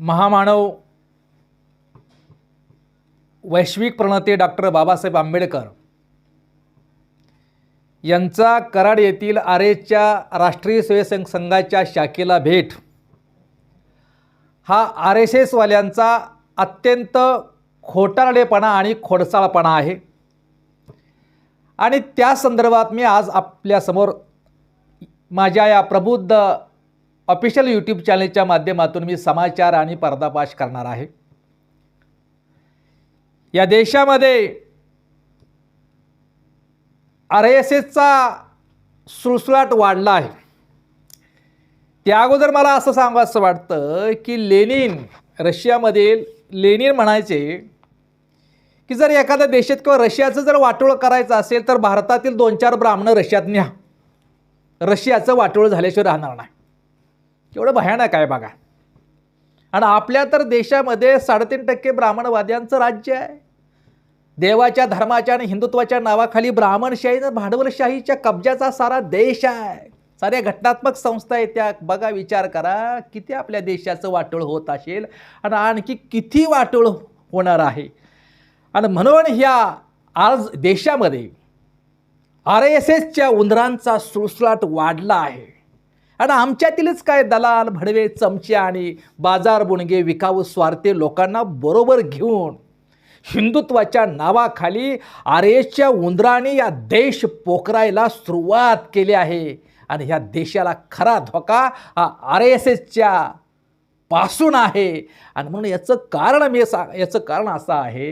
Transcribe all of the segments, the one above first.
महामानव वैश्विक प्रणते डॉक्टर बाबासाहेब आंबेडकर यांचा कराड येथील आरेच्या राष्ट्रीय स्वयंसेवक संघाच्या शाखेला भेट. हा आर एस एसवाल्यांचा अत्यंत खोटारडेपणा आणि खोडसाळपणा आहे. आणि त्या संदर्भात मी आज आपल्यासमोर माझ्या या प्रबुद्ध ऑफिशियल यूट्यूब चॅनलच्या माध्यमातून मी समाचार आणि पर्दापाश करणार आहे. या देशामध्ये आर एस एसचा सुळसुळाट वाढला आहे. त्या अगोदर मला असं सांगावंसं वाटतं की लेनिन रशियामधील लेनिन म्हणायचे की जर एखाद्या देशात किंवा रशियाचं जर वाटोळं करायचं असेल तर भारतातील दोन चार ब्राह्मणं रशियात न्या. रशियाचं वाटोळं झाल्याशिवाय राहणार नाही. एवढं भयानक आहे बघा. आणि आपल्या तर देशामध्ये साडेतीन टक्के ब्राह्मणवाद्यांचं राज्य आहे. देवाच्या धर्माच्या आणि हिंदुत्वाच्या नावाखाली ब्राह्मणशाही भांडवलशाहीच्या कब्जाचा सारा देश आहे. साऱ्या घटनात्मक संस्था आहेत त्या. बघा विचार करा किती आपल्या देशाचं वाटोळ होत असेल आणि आणखी किती वाटोळ होणार आहे. आणि म्हणून ह्या आज देशामध्ये आर एस एसच्या उंदरांचा सुळसुळाट वाढला आहे. आणि आमच्यातीलच काय दलाल भडवे चमचे आणि बाजार बुणगे विकाऊ स्वार्थे लोकांना बरोबर घेऊन हिंदुत्वाच्या नावाखाली आर एसच्या उंदराने या देश पोखरायला सुरुवात केली आहे. आणि ह्या देशाला खरा धोका हा आर एस एसच्या पासून आहे. आणि म्हणून याचं कारण मी सा याचं कारण असं आहे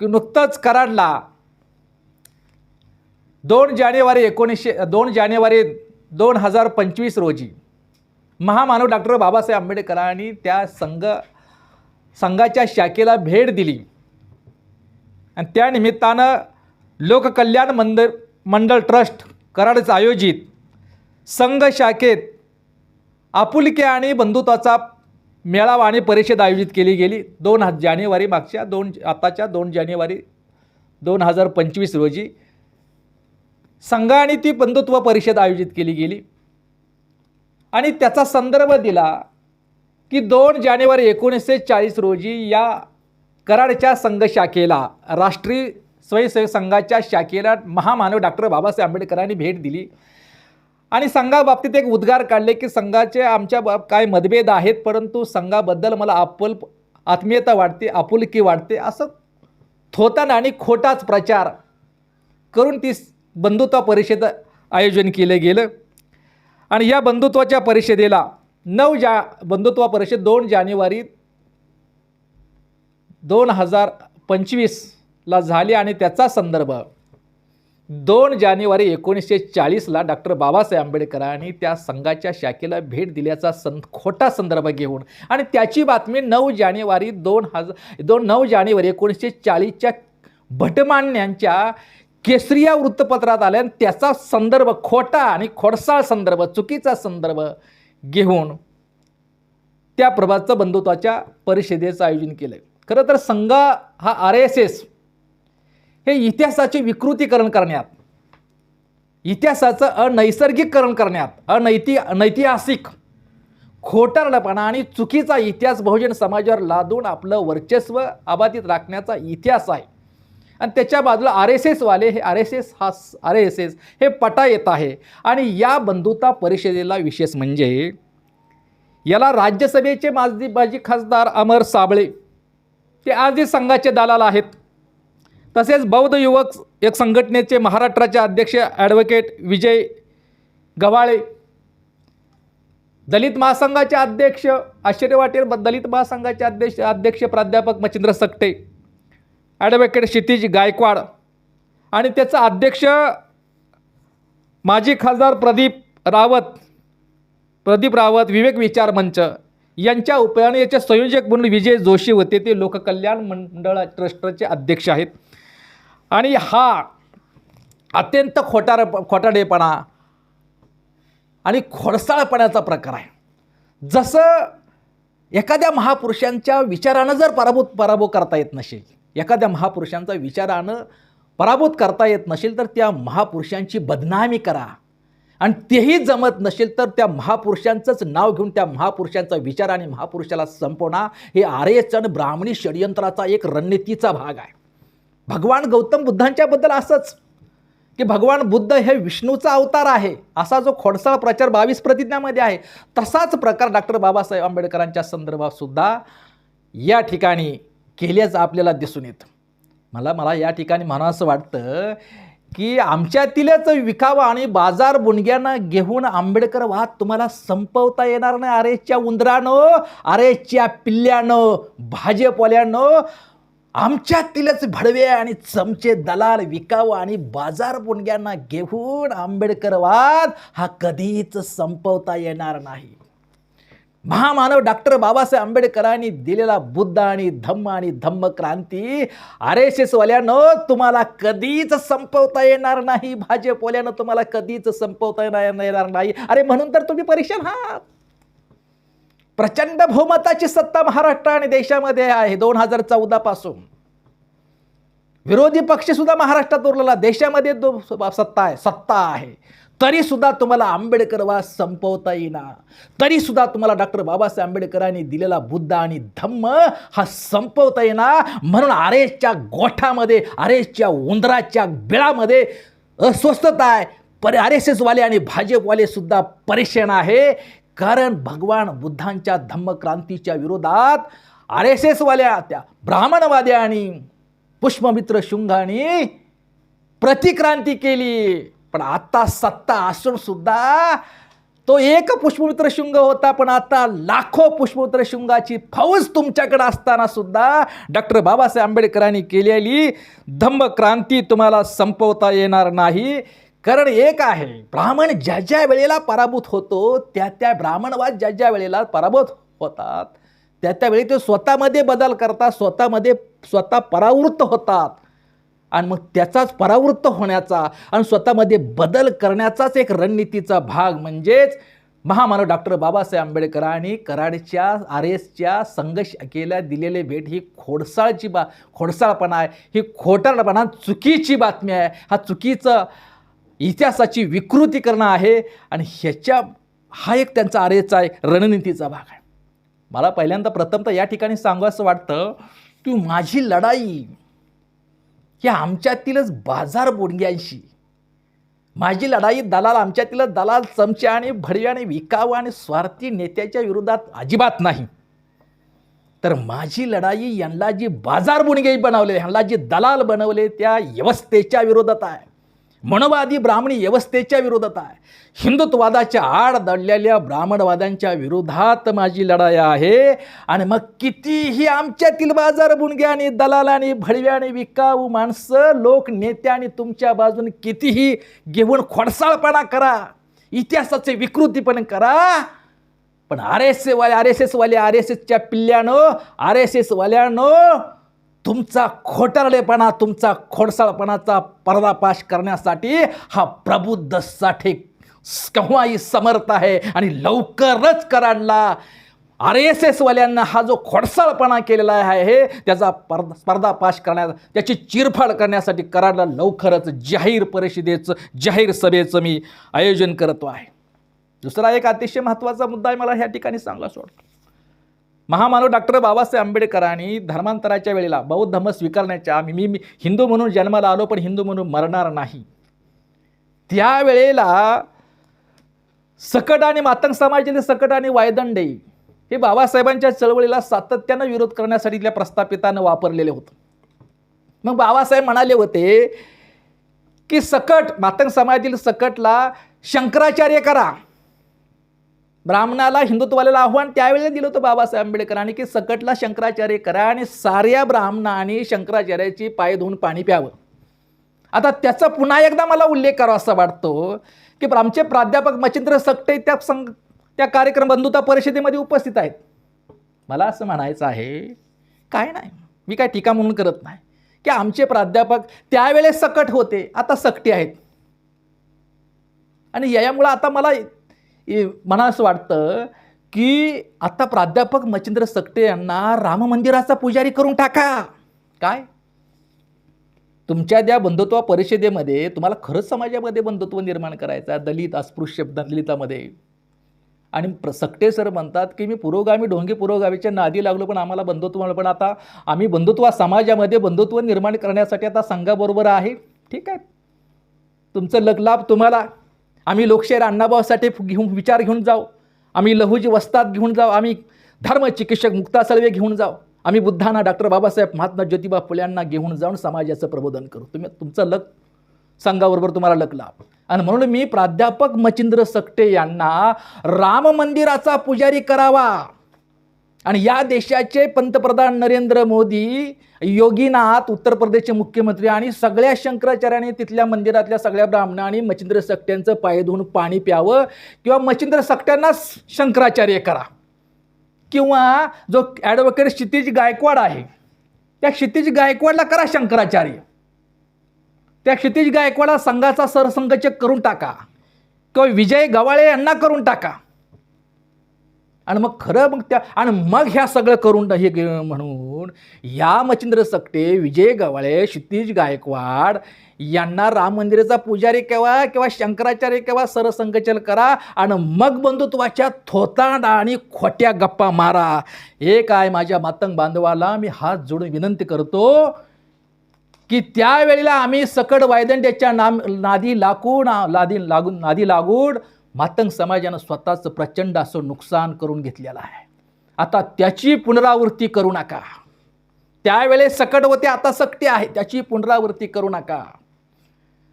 की नुकतंच कराडला दोन जानेवारी एकोणीसशे दोन जानेवारी दोन हजार पंचवीस रोजी महामानव डॉक्टर बाबासाहेब आंबेडकरांनी त्या संघ संघाच्या शाखेला भेट दिली. आणि त्या निमित्तानं लोककल्याण मंदिर मंडळ ट्रस्ट कराडचं आयोजित संघ शाखेत आपुलकी आणि बंधुत्वाचा मेळावा आणि परिषद आयोजित केली गेली. दोन जानेवारी मागच्या दोन आताच्या दोन जानेवारी दोन हजार पंचवीस रोजी संघ आणि ती बंधुत्व परिषद आयोजित केली गेली. आणि त्याचा संदर्भ दिला की दोन जानेवारी एकोणीसशे चाळीस रोजी या कराडच्या संघ शाखेला राष्ट्रीय स्वयंसेवक संघाच्या शाखेला महामानव डॉक्टर बाबासाहेब आंबेडकरांनी भेट दिली. आणि संघाबाबतीत एक उद्गार काढले की संघाचे आमच्या बाब काय मतभेद आहेत परंतु संघाबद्दल मला आपुल आत्मीयता वाटते आपुलकी वाटते असं थोताना आणि खोटाच प्रचार करून ती बंधुत्व परिषद आयोजन केलं गेलं. आणि या बंधुत्वाच्या परिषदेला नऊ जा बंधुत्व परिषद दोन जानेवारी दोन हजार पंचवीसला झाली आणि त्याचा संदर्भ दोन जानेवारी एकोणीसशे चाळीसला डॉक्टर बाबासाहेब आंबेडकरांनी त्या संघाच्या शाखेला भेट दिल्याचा सं खोटा संदर्भ घेऊन. आणि त्याची बातमी नऊ जानेवारी दोन हजार दोन नऊ जानेवारी एकोणीसशे चाळीसच्या भटमान्यांच्या केसरी या वृत्तपत्रात आल्या आणि त्याचा संदर्भ खोटा आणि खोडसाळ संदर्भ चुकीचा संदर्भ घेऊन त्या प्रभातचं बंधुत्वाच्या परिषदेचं आयोजन केलं खरं तर संघ हा आर एस एस हे इतिहासाचे विकृतीकरण करण्यात इतिहासाचं अनैसर्गिककरण करण्यात अनैति अनैतिहासिक खोटारडपणा आणि चुकीचा इतिहास बहुजन समाजावर लादून आपलं वर्चस्व अबाधित राखण्याचा इतिहास आहे. आणि त्याच्या बाजूला आर एस एसवाले हे आर एस एस हा आर एस एस हे पटा येत आहे. आणि या बंधुता परिषदेला विशेष म्हणजे याला राज्यसभेचे माजी माजी खासदार अमर साबळे ते आजही संघाचे दलाल आहेत. तसेच बौद्ध युवक एक संघटनेचे महाराष्ट्राचे अध्यक्ष ॲडव्होकेट विजय गवाळे दलित महासंघाचे अध्यक्ष आश्चर्य वाटेल दलित महासंघाचे अध्यक्ष अध्यक्ष प्राध्यापक मच्छिंद्र सकटे ॲडव्होकेट क्षितिज गायकवाड आणि त्याचा अध्यक्ष माजी खासदार प्रदीप रावत प्रदीप रावत विवेक विचार मंच यांच्या उपयाने याचे संयोजक म्हणून विजय जोशी होते. ते लोककल्याण मंडळ ट्रस्टचे अध्यक्ष आहेत. आणि हा अत्यंत खोटार खोटाडेपणा आणि खोडसाळपणाचा प्रकार आहे. जसं एखाद्या महापुरुषांच्या विचारानं जर पराभूत पराभव करता येत नसेल एखाद्या महापुरुषांचा विचारानं पराभूत करता येत नसेल तर त्या महापुरुषांची बदनामी करा. आणि तेही जमत नसेल तर त्या महापुरुषांचंच नाव घेऊन त्या महापुरुषांचा विचार आणि महापुरुषाला संपवणं हे आर्यच आणि ब्राह्मणी षडयंत्राचा एक रणनीतीचा भाग आहे. भगवान गौतम बुद्धांच्याबद्दल असंच की भगवान बुद्ध हे विष्णूचा अवतार आहे असा जो खोडसाळ प्रचार बावीस प्रतिज्ञामध्ये आहे तसाच प्रकार डॉक्टर बाबासाहेब आंबेडकरांच्या संदर्भात सुद्धा या ठिकाणी केल्याचं आपल्याला दिसून येतं. मला मला या ठिकाणी म्हणावं वाटतं की आमच्यातीलच विकावा आणि बाजार बुणग्यांना घेऊन आंबेडकर वाद तुम्हाला संपवता येणार नाही. अरेच्या उंदरानं अरेच्या पिल्ल्यानं भाजपवाल्यानं आमच्यातीलच भडवे आणि चमचे दलाल विकावं आणि बाजार बुणग्यांना घेऊन आंबेडकरवाद हा कधीच संपवता येणार नाही. महामानव डॉक्टर बाबासाहेब आंबेडकरांनी दिलेला बुद्ध आणि धम्म आणि धम्म क्रांती आर एस एसवाल्यानं तुम्हाला कधीच संपवता येणार नाही. भाजपवाल्यानं तुम्हाला कधीच संपवता येणार येणार नाही. अरे म्हणून तर तुम्ही परीक्षण आहात प्रचंड बहुमताची सत्ता महाराष्ट्र आणि देशामध्ये आहे दोन हजार चौदा पासून. विरोधी पक्ष सुद्धा महाराष्ट्रात उरलेला देशामध्ये दो सत्ता आहे. सत्ता आहे. तरीसुद्धा तुम्हाला आंबेडकरवाद संपवता येईना. तरीसुद्धा तुम्हाला डॉक्टर बाबासाहेब आंबेडकरांनी दिलेला बुद्ध आणि धम्म हा संपवता येईना. म्हणून आरेसच्या गोठामध्ये आरेसच्या उंदराच्या बिळामध्ये अस्वस्थता आहे. पर आर एस एसवाले आणि भाजपवालेसुद्धा परेशान आहे. कारण भगवान बुद्धांच्या धम्मक्रांतीच्या विरोधात आर एस एसवाल्या त्या ब्राह्मणवाद्या आणि पुष्पमित्र शुंगाने प्रतिक्रांती केली. पण आता सत्ता असून सुद्धा तो एक पुष्पमित्र शुंग होता पण आता लाखो पुष्पमित्र शुंगाची फौज तुमच्याकडे असताना सुद्धा डॉक्टर बाबासाहेब आंबेडकरांनी केलेली धम्मक्रांती तुम्हाला संपवता येणार नाही. कारण एक आहे ब्राह्मण ज्या ज्या वेळेला पराभूत होतो त्या त्या ब्राह्मणवाद ज्या ज्या वेळेला पराभूत होतात त्या त्यावेळी ते स्वतःमध्ये बदल करतात स्वतःमध्ये स्वतः परावृत्त होतात. आणि मग त्याचाच परावृत्त होण्याचा आणि स्वतःमध्ये बदल करण्याचाच एक रणनीतीचा भाग म्हणजेच महामानव डॉक्टर बाबासाहेब आंबेडकरांनी कराडच्या आर एसच्या संघर्ष केल्या दिलेले भेट ही खोडसाळची बा खोडसाळपणा आहे. ही खोटारपणा चुकीची बातमी आहे. हा चुकीचं इतिहासाची विकृती करणं आहे आणि ह्याच्या हा एक त्यांचा आर एसचा एक रणनीतीचा भाग आहे. मला पहिल्यांदा प्रथमतः या ठिकाणी सांगू असं वाटतं की माझी लढाई की आमच्यातीलच बाजार बोडग्यांशी. माझी लढाई दलाल आमच्यातीलच दलाल चमचे आणि भडव्या आणि विकावं आणि स्वार्थी नेत्याच्या विरोधात अजिबात नाही. तर माझी लढाई यांना जी बाजार बुणगे बनवले ह्यांना जे दलाल बनवले त्या व्यवस्थेच्या विरोधात आहे. मनवादी ब्राह्मणी व्यवस्थेच्या विरोधात आहे. हिंदुत्ववादाच्या आड दडलेल्या ब्राह्मणवाद्यांच्या विरोधात माझी लढाई आहे. आणि मग कितीही आमच्यातील बाजार बुणगे आणि दलाल आणि आणि विकाऊ माणसं लोक नेत्या आणि तुमच्या बाजूने कितीही घेऊन खोडसाळपणा करा. इतिहासाचे विकृतीपण करा. पण आर एस वाले आर एस एसवाले आर एस एसच्या पिल्ल्यानं आर एस एसवाल्यानं तुमचा खोटारडेपणा तुमचा खोडसाळपणाचा पर्दापाश करण्यासाठी हा प्रबुद्ध साठे केव्हाही समर्थ आहे आणि लवकरच कराडला आर एस एसवाल्यांना हा जो खोडसाळपणा केलेला आहे त्याचा पर्दा स्पर्धापाश करण्यात त्याची चिरफाड करण्यासाठी कराडला लवकरच जाहीर परिषदेचं जाहीर सभेचं मी आयोजन करतो आहे. दुसरा एक अतिशय महत्त्वाचा मुद्दा आहे मला ह्या ठिकाणी सांगा सोडतो. महामानव डॉक्टर बाबासाहेब आंबेडकरांनी धर्मांतराच्या वेळेला बौद्ध धर्म स्वीकारण्याच्या मी मी हिंदू म्हणून जन्माला आलो पण हिंदू म्हणून मरणार नाही. त्यावेळेला सकट आणि मातंग समाजातील सकट आणि वायदंडे हे बाबासाहेबांच्या चळवळीला सातत्यानं विरोध करण्यासाठी त्या प्रस्थापितानं वापरलेले होतं. मग बाबासाहेब म्हणाले होते की सकट मातंग समाजातील सकटला शंकराचार्य करा. ब्राह्मणाला हिंदुत्वाला आव्हान त्यावेळेला दिलं होतं बाबासाहेब आंबेडकरांनी की सकटला शंकराचार्य करा आणि साऱ्या ब्राह्मणाने शंकराचार्याची पाय धुवून पाणी प्यावं. आता त्याचा पुन्हा एकदा मला उल्लेख करावा असा वाटतो की आमचे प्राध्यापक मच्छिंद्र सकटे त्या संघ त्या कार्यक्रम बंधुता परिषदेमध्ये उपस्थित आहेत. मला असं म्हणायचं आहे काय नाही. मी काय टीका म्हणून करत नाही. की आमचे प्राध्यापक त्यावेळेस सकट होते आता सकटे आहेत. आणि यामुळं आता मला मला असं वाटतं की आता प्राध्यापक मच्छिंद्र सकटे यांना राम मंदिराचा पुजारी करून टाका. काय? तुमच्या त्या बंधुत्व परिषदेमध्ये तुम्हाला खरंच समाजामध्ये बंधुत्व निर्माण करायचं आहे दलित अस्पृश्य दलितामध्ये. आणि प्र सकटे सर म्हणतात की मी पुरोगामी ढोंगे पुरोगामीच्या नादी लागलो पण आम्हाला बंधुत्व पण आता आम्ही बंधुत्व समाजामध्ये बंधुत्व निर्माण करण्यासाठी आता संघाबरोबर आहे. ठीक आहे. तुमचं लग्लाभ तुम्हाला आम्ही लोकशाहीर अण्णाभाऊसाठी घेऊन विचार घेऊन जाऊ. आम्ही लहुजी वस्ताद घेऊन जाऊ. आम्ही धर्मचिकित्सक मुक्ता सळवे घेऊन जाऊ. आम्ही बुद्धांना डॉक्टर बाबासाहेब महात्मा ज्योतिबा फुल्यांना घेऊन जाऊन समाजाचं प्रबोधन करू. तुम्ही तुमचं लक संघाबरोबर तुम्हाला लक लाभ. आणि म्हणून मी प्राध्यापक मचिंद्र सकटे यांना राम मंदिराचा पुजारी करावा. आणि या देशाचे पंतप्रधान नरेंद्र मोदी योगीनाथ उत्तर प्रदेशचे मुख्यमंत्री आणि सगळ्या शंकराचार्याने तिथल्या मंदिरातल्या सगळ्या ब्राह्मणांनी मच्छिंद्र सकट्यांचं पाय धुवून पाणी प्यावं किंवा मच्छिंद्र सकट्यांना शंकराचार्य करा. किंवा जो ॲडव्होकेट क्षितिज गायकवाड आहे त्या क्षितिज गायकवाडला करा शंकराचार्य. त्या क्षितिज गायकवाडला संघाचा सरसंघचक करून टाका. किंवा विजय गवाळे यांना करून टाका. आणि मग खरं मग त्या आणि मग ह्या सगळं करून हे गे- म्हणून या मच्छिंद्र सकटे विजय गवाळे क्षितिज गायकवाड यांना राम मंदिराचा पुजारी केव्हा किंवा शंकराचार्य केव्हा सरसंघचल करा आणि मग बंधुत्वाच्या थोतांडा आणि खोट्या गप्पा मारा. हे काय माझ्या मातंग बांधवाला मी हात जोडून विनंती करतो की त्यावेळेला आम्ही सकड वायदंड्याच्या नाम नादी लागून लादी लागून नादी लागून मातंग समाजानं स्वतःचं प्रचंड असं नुकसान करून घेतलेलं आहे. आता त्याची पुनरावृत्ती करू नका. त्यावेळेस सकट होते आता सकटे आहे. त्याची पुनरावृत्ती करू नका.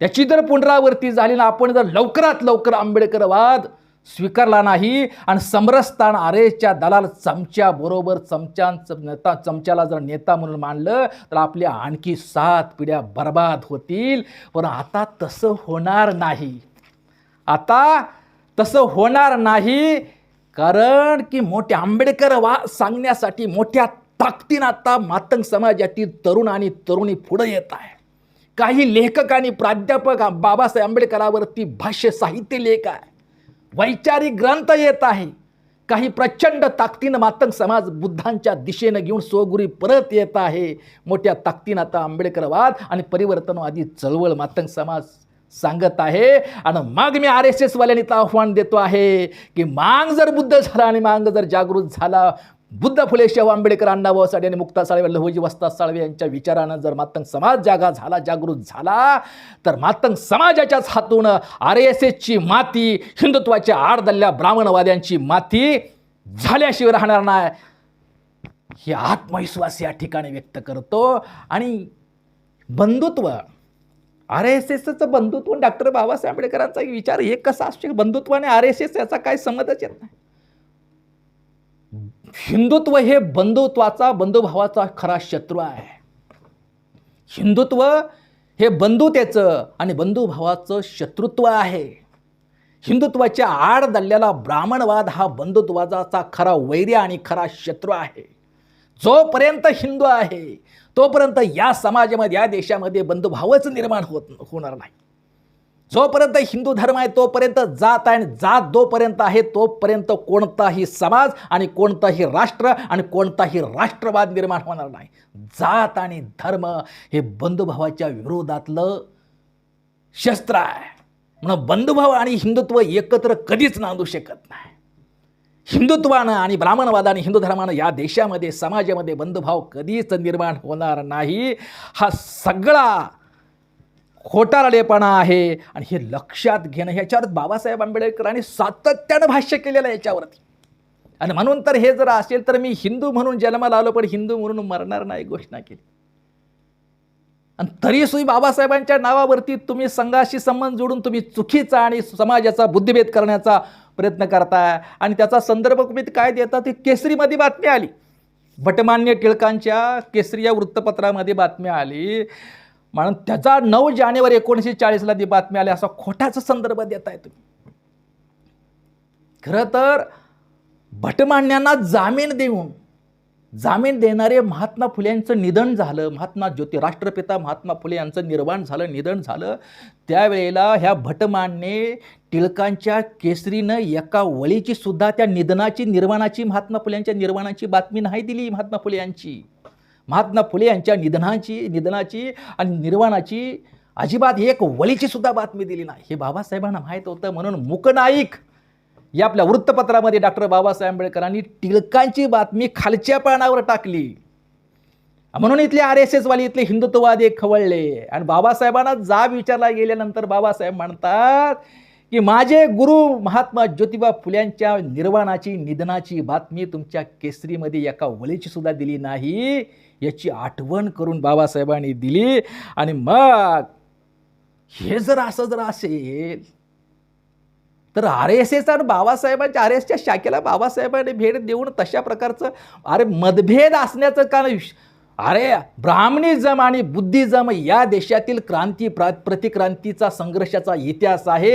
त्याची जर पुनरावृत्ती झाली ना आपण जर लवकरात लवकर आंबेडकरवाद स्वीकारला नाही आणि समरसतान आरेच्या दलाल चमच्याबरोबर चमच्यांचं नेता चमच्याला जर नेता म्हणून मानलं तर आपल्या आणखी सात पिढ्या बर्बाद होतील. पण आता तसं होणार नाही. आता तसं होणार नाही. कारण की मोठे आंबेडकर वा सांगण्यासाठी मोठ्या ताकदीनं आता मातंग समाजातील तरुण आणि तरुणी पुढे येत आहे. काही लेखक आणि प्राध्यापक बाबासाहेब आंबेडकरावरती भाष्य साहित्य लेख आहे. वैचारिक ग्रंथ येत आहे. काही प्रचंड ताकदीनं मातंग समाज बुद्धांच्या दिशेनं घेऊन सोगुरी परत येत आहे. मोठ्या ताकदीनं आता आंबेडकरवाद आणि परिवर्तनवादी चळवळ मातंग समाज सांगत आहे. आणि मग मी आर एस एसवाल्यांनी तर आव्हान देतो आहे की मांग जर बुद्ध झाला आणि मांग जर जागृत झाला बुद्ध फुले शाहू आंबेडकर अण्णाभाऊ साठे आणि मुक्ता साळवे लहोजी वस्ता साळवे यांच्या विचारानं जर मातंग समाज जागा झाला जागृत झाला तर मातंग समाजाच्याच हातून आर एस एसची माती हिंदुत्वाच्या आडदल्ल्या ब्राह्मणवाद्यांची माती झाल्याशिवाय राहणार नाही. हे आत्मविश्वास या ठिकाणी व्यक्त करतो. आणि बंधुत्व आर एस एसचं बंधुत्व डॉक्टर बाबासाहेब आंबेडकरांचा विचार हे कसा असू बंधुत्व आणि आर एस एस याचा काय संबंधच येत नाही. हिंदुत्व हे बंधुत्वाचा बंधुभावाचा खरा शत्रू आहे. हिंदुत्व हे बंधुतेचं आणि बंधुभावाचं शत्रुत्व आहे. हिंदुत्वाच्या आड दल्ल्याला ब्राह्मणवाद हा बंधुत्वाचा खरा वैर्य आणि खरा शत्रू आहे. जोपर्यंत हिंदू आहे तोपर्यंत या समाजामध्ये या देशामध्ये बंधुभावच निर्माण होत होणार नाही. जोपर्यंत हिंदू धर्म आहे तोपर्यंत जात आहे आणि जात जोपर्यंत आहे तोपर्यंत कोणताही समाज आणि कोणताही राष्ट्र आणि कोणताही राष्ट्रवाद निर्माण होणार नाही. जात आणि धर्म हे बंधुभावाच्या विरोधातलं शस्त्र आहे. म्हणून बंधुभाव आणि हिंदुत्व एकत्र कधीच नांदू शकत नाही. हिंदुत्वानं आणि ब्राह्मणवादाने हिंदू धर्मानं या देशामध्ये समाजामध्ये बंधुभाव कधीच निर्माण होणार नाही. हा सगळा खोटारडेपणा आहे आणि हे लक्षात घेणं ह्याच्यावर बाबासाहेब आंबेडकरांनी सातत्यानं भाष्य केलेलं आहे याच्यावरती. आणि म्हणून तर हे जर असेल तर मी हिंदू म्हणून जन्माला आलो पण हिंदू म्हणून मरणार नाही घोषणा केली. आणि तरी सुई बाबासाहेबांच्या नावावरती तुम्ही संघाशी संबंध जोडून तुम्ही चुकीचा आणि समाजाचा बुद्धिभेद करण्याचा प्रयत्न करताय. आणि त्याचा संदर्भ तुम्ही काय देता ती केसरीमध्ये बातमी आली. भटमान्य टिळकांच्या केसरी या वृत्तपत्रामध्ये बातमी आली. म्हणून त्याचा नऊ जानेवारी एकोणीसशे चाळीसला ती बातमी आली. असा खोटाचा संदर्भ देताय तुम्ही. खरं तर भटमान्यांना जामीन देऊन जामीन देणारे महात्मा फुले यांचं निधन झालं महात्मा ज्योती राष्ट्रपिता महात्मा फुले यांचं निर्वाण झालं निधन झालं. त्यावेळेला ह्या भटमानने टिळकांच्या केसरीनं एका वळीची सुद्धा त्या निधनाची निर्वाणाची महात्मा फुले यांच्या निर्वाणाची बातमी नाही दिली महात्मा फुले यांची. महात्मा फुले यांच्या निधनाची निधनाची आणि निर्वाणाची अजिबात एक वळीची सुद्धा बातमी दिली नाही. हे बाबासाहेबांना माहीत होतं म्हणून मुकनाईक या आपल्या वृत्तपत्रामध्ये डॉक्टर बाबासाहेब आंबेडकरांनी टिळकांची बातमी खालच्या पानावर टाकली. म्हणून इथले आर एस एसवाले इथले हिंदुत्ववादी खवळले. आणि बाबासाहेबांना जाब विचारला गेल्यानंतर बाबासाहेब म्हणतात की माझे गुरु महात्मा ज्योतिबा फुल्यांच्या निर्वाणाची निधनाची बातमी तुमच्या केसरीमध्ये एका वलीची सुद्धा दिली नाही. याची आठवण करून बाबासाहेबांनी दिली. आणि मग हे जर असं जर असेल तर आर एस एस आणि बाबासाहेबांच्या आर एसच्या शाखेला बाबासाहेबांनी भेट देऊन तशा प्रकारचं अरे मतभेद असण्याचं कारण अरे ब्राह्मणिजम आणि बुद्धिजम या देशातील क्रांती प्रा प्रतिक्रांतीचा संघर्षाचा इतिहास आहे.